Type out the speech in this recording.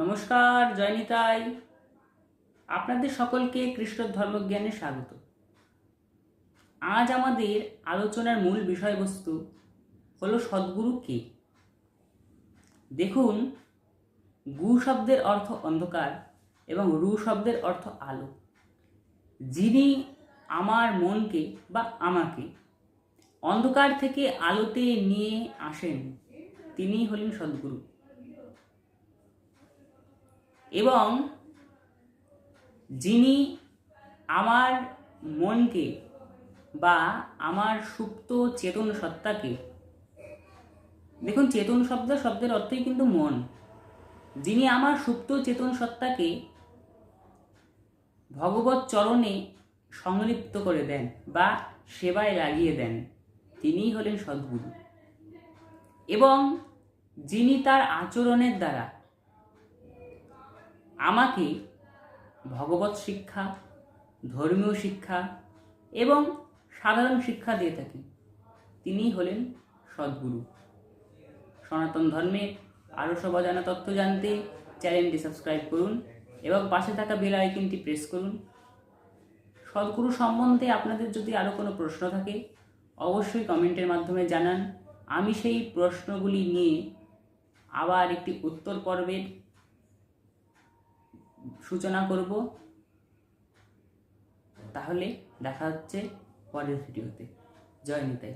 নমস্কার জয়নিতাই আপনাদের সকলকে কৃষ্ণ ধর্মজ্ঞানে স্বাগত। আজ আমাদের আলোচনার মূল বিষয়বস্তু হলো সদ্গুরু কে? দেখুন, গু শব্দের অর্থ অন্ধকার এবং রু শব্দের অর্থ আলো। যিনি আমার মনকে বা আমাকে অন্ধকার থেকে আলোতে নিয়ে আসেন, তিনিই হলেন সদ্গুরু। এবং যিনি আমার মনকে বা আমার সুপ্ত চেতন সত্তাকে, দেখুন চেতন শব্দ শব্দের অর্থই কিন্তু মন, যিনি আমার সুপ্ত চেতন সত্তাকে ভগবত চরণে সংলিপ্ত করে দেন বা সেবায় লাগিয়ে দেন, তিনিই হলেন সদ্গুরু। এবং যিনি তার আচরণের দ্বারা আমাকে ভগবত শিক্ষা, ধর্মীয় শিক্ষা এবং সাধারণ শিক্ষা দিয়ে থাকেন তিনিই হলেন সদ্গুরু। সনাতন ধর্মের আরও সব অজানা তথ্য জানতে চ্যানেলটি সাবস্ক্রাইব করুন এবং পাশে থাকা বেল আইকনটি প্রেস করুন। সদ্গুরু সম্বন্ধে আপনাদের যদি আরও কোনো প্রশ্ন থাকে, অবশ্যই কমেন্টের মাধ্যমে জানান। আমি সেই প্রশ্নগুলি নিয়ে আবার একটি উত্তর পর্বের সূচনা করব। তাহলে দেখা হচ্ছে পরের ভিডিওতে। জয় নিতাই।